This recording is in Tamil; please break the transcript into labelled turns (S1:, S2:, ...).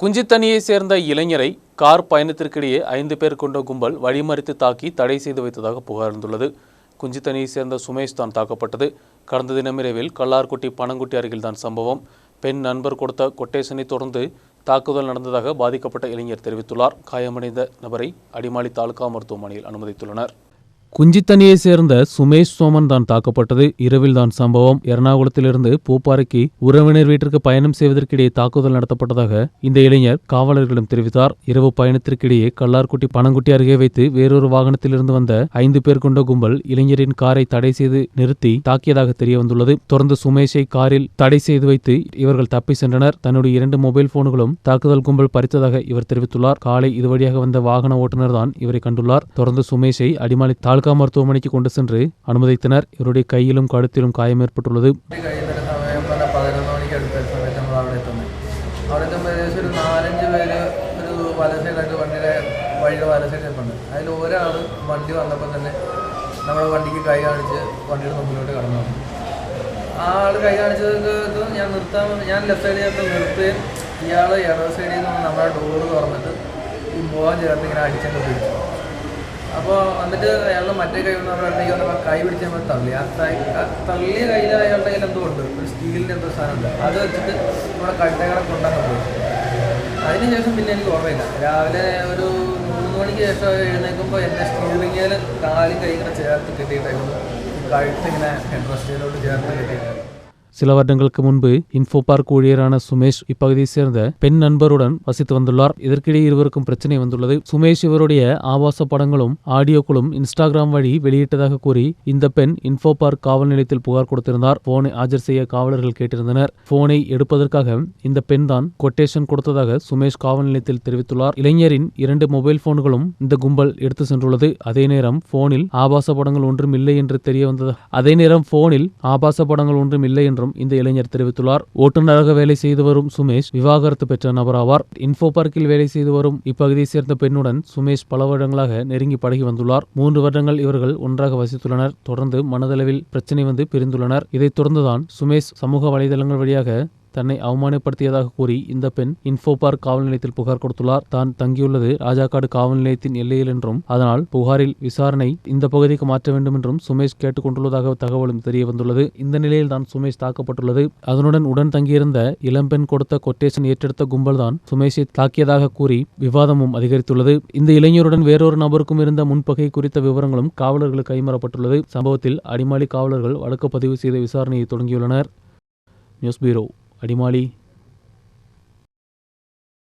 S1: குஞ்சித்தனியை சேர்ந்த இளைஞரை கார் பயணத்திற்கிடையே ஐந்து பேர் கொண்ட கும்பல் வழிமறித்து தாக்கி தடை செய்து வைத்ததாக புகார்ந்துள்ளது குஞ்சித்தனியை சேர்ந்த சுமேஷ் தான் தாக்கப்பட்டது. கடந்த தினமிரவில் கல்லார்குட்டி பனங்குட்டி அருகில்தான் சம்பவம். பெண் நண்பர் கொடுத்த கொட்டேஷனை தொடர்ந்து தாக்குதல் நடந்ததாக பாதிக்கப்பட்ட இளைஞர் தெரிவித்துள்ளார். காயமடைந்த நபரை அடிமாலி தாலுகா மருத்துவமனையில் அனுமதித்துள்ளனர். குஞ்சித்தனியை சேர்ந்த சுமேஷ் சோமன் தான் தாக்கப்பட்டது. இரவில் தான் சம்பவம். எர்ணாகுளத்திலிருந்து பூப்பாறைக்கு உறவினர் வீட்டிற்கு பயணம் செய்வதற்கிடையே தாக்குதல் நடத்தப்பட்டதாக இந்த இளைஞர் காவலர்களிடம் தெரிவித்தார். இரவு பயணத்திற்கிடையே கல்லார்குட்டி பனங்குட்டி அருகே வைத்து வேறொரு வாகனத்திலிருந்து வந்த ஐந்து பேர் கொண்ட கும்பல் இளைஞரின் காரை தடை செய்து நிறுத்தி தாக்கியதாக தெரிய வந்துள்ளது தொடர்ந்து சுமேஷை காரில் தடை செய்து வைத்து இவர்கள் தப்பி சென்றனர். தன்னுடைய இரண்டு மொபைல் போன்களும் தாக்குதல் கும்பல் பறித்ததாக இவர் தெரிவித்துள்ளார். காலை இது வழியாக வந்த வாகன ஓட்டுநர் தான் இவரை கண்டுள்ளார். தொடர்ந்து சுமேஷை அடிமாலி தாலுகா மருத்துவமனைக்கு கொண்டு சென்று அனுமதித்தனர் ഇവരുടെ കയ്യിലും കഴുത്തിലും കായം ഏർപ്പെട്ടുള്ളത്
S2: ഇത് കഴിയുന്നൊരു സമയം പറഞ്ഞാൽ പതിനൊന്ന് മണിക്ക് അടുത്ത സമയത്ത് നമ്മൾ അവിടെ എത്തുന്നത് അവിടെ എത്തുമ്പോൾ ഏകദേശം ഒരു നാലഞ്ച് പേര് ഒരു വല സൈഡായിട്ട് വണ്ടിയുടെ വഴിയുടെ വല സൈഡ് നിൽപ്പുണ്ട് അതിൽ ഒരാൾ വണ്ടി വന്നപ്പോൾ തന്നെ നമ്മുടെ വണ്ടിക്ക് കൈ കാണിച്ച് വണ്ടിയുടെ മുമ്പിലോട്ട് കടന്നു വന്നു ആ ആൾ കൈ കാണിച്ചത് ഇത് ഞാൻ നിർത്താൻ വന്ന് ഞാൻ ലെഫ്റ്റ് സൈഡിൽ നിന്ന് നിർത്തുകയും ഇയാൾ ഇടത് സൈഡിൽ നിന്ന് നമ്മുടെ ഡോറ് തുറന്നിട്ട് ഈ മുഖം ചേർത്ത് ഇങ്ങനെ അടിച്ചങ്ങ് പിടിച്ചു അപ്പോൾ എന്നിട്ട് അയാളുടെ മറ്റേ കൈ കൊണ്ട് നമ്മുടെ അടുത്തേക്ക് വന്നപ്പോൾ കൈ പിടിച്ച് നമ്മൾ തള്ളി ആ തൈ തള്ളിയ കയ്യിൽ അയാളുടെ കയ്യിൽ എന്തോ ഉണ്ട്. ഒരു സ്റ്റീലിന്റെ എന്തോ സാധനം ഉണ്ട് അത് വെച്ചിട്ട് നമ്മുടെ കട്ടകളെ കൊണ്ടാക്കാൻ പോയി അതിനുശേഷം പിന്നെ എനിക്ക് ഓർമ്മയില്ല. രാവിലെ ഒരു മൂന്ന് മണിക്ക് ശേഷം എഴുന്നേൽക്കുമ്പോൾ എന്റെ സ്റ്റീറിങ്ങിൽ കാലും കൈ ഇങ്ങനെ ചേർത്ത് കെട്ടിയിട്ടായിരുന്നു. കഴുത്തിങ്ങനെ ഹെഡ് റെസ്റ്റിലോട്ട് ചേർത്ത് കെട്ടിയിട്ടായിരുന്നു.
S1: சில வருடங்களுக்கு முன்பு இன்ஃபோ பார்க் ஊழியரான சுமேஷ் இப்பகுதியை சேர்ந்த பெண் நண்பருடன் வசித்து வந்துள்ளார். இதற்கிடையே இருவருக்கும் பிரச்சனை வந்துள்ளது. சுமேஷ் இவருடைய ஆபாச படங்களும் ஆடியோக்களும் இன்ஸ்டாகிராம் வழி வெளியிட்டதாக கூறி இந்த பெண் இன்ஃபோ பார்க் காவல் நிலையத்தில் புகார் கொடுத்திருந்தார். போனை ஆஜர் செய்ய காவலர்கள் கேட்டிருந்தனர். போனை எடுப்பதற்காக இந்த பெண் தான் கொட்டேஷன் கொடுத்ததாக சுமேஷ் காவல் நிலையத்தில் தெரிவித்துள்ளார். இளைஞரின் இரண்டு மொபைல் போன்களும் இந்த கும்பல் எடுத்து சென்றுள்ளது. அதே நேரம் போனில் ஆபாச படங்கள் ஒன்றும் இல்லை என்று தெரிய வந்தது அதே நேரம் போனில் ஆபாச படங்கள் ஒன்றும் இல்லை என்று என்றும் இந்த இளைஞர் தெரிவித்துள்ளார். ஓட்டுநராக வேலை செய்து வரும் சுமேஷ் விவாகரத்து பெற்ற நபராவார். இன்ஃபோ பார்க்கில் வேலை செய்து வரும் இப்பகுதியை சேர்ந்த பெண்ணுடன் சுமேஷ் பல வருடங்களாக நெருங்கி பழகி வந்துள்ளார். மூன்று வருடங்கள் இவர்கள் ஒன்றாக வசித்துள்ளனர். தொடர்ந்து மனதளவில் பிரச்சனை வந்து பிரிந்துள்ளனர். இதைத் தொடர்ந்துதான் சுமேஷ் சமூக வலைதளங்கள் வழியாக தன்னை அவமானப்படுத்தியதாக கூறி இந்த பெண் இன்ஃபோ பார்க் காவல் நிலையத்தில் புகார் கொடுத்துள்ளார். தான் தங்கியுள்ளது ராஜாக்காடு காவல் நிலையத்தின் எல்லையில் என்றும் அதனால் புகாரில் விசாரணை இந்த பகுதிக்கு மாற்ற வேண்டும் என்றும் சுமேஷ் கேட்டுக்கொண்டுள்ளதாக தகவலும் தெரிய வந்துள்ளது இந்த நிலையில் தான் சுமேஷ் தாக்கப்பட்டுள்ளது. அதனுடன் உடன் தங்கியிருந்த இளம்பெண் கொடுத்த கொட்டேஷன் ஏற்றெடுத்த கும்பல் தான் சுமேஷை தாக்கியதாக கூறி விவாதமும் அதிகரித்துள்ளது. இந்த இளைஞருடன் வேறொரு நபருக்கும் இருந்த முன்பகை குறித்த விவரங்களும் காவலர்களுக்கு கைமாறப்பட்டுள்ளது. சம்பவத்தில் அடிமாலி காவலர்கள் வழக்கு பதிவு செய்த விசாரணையை தொடங்கியுள்ளனர். நியூஸ் பீரோ அடிமாலி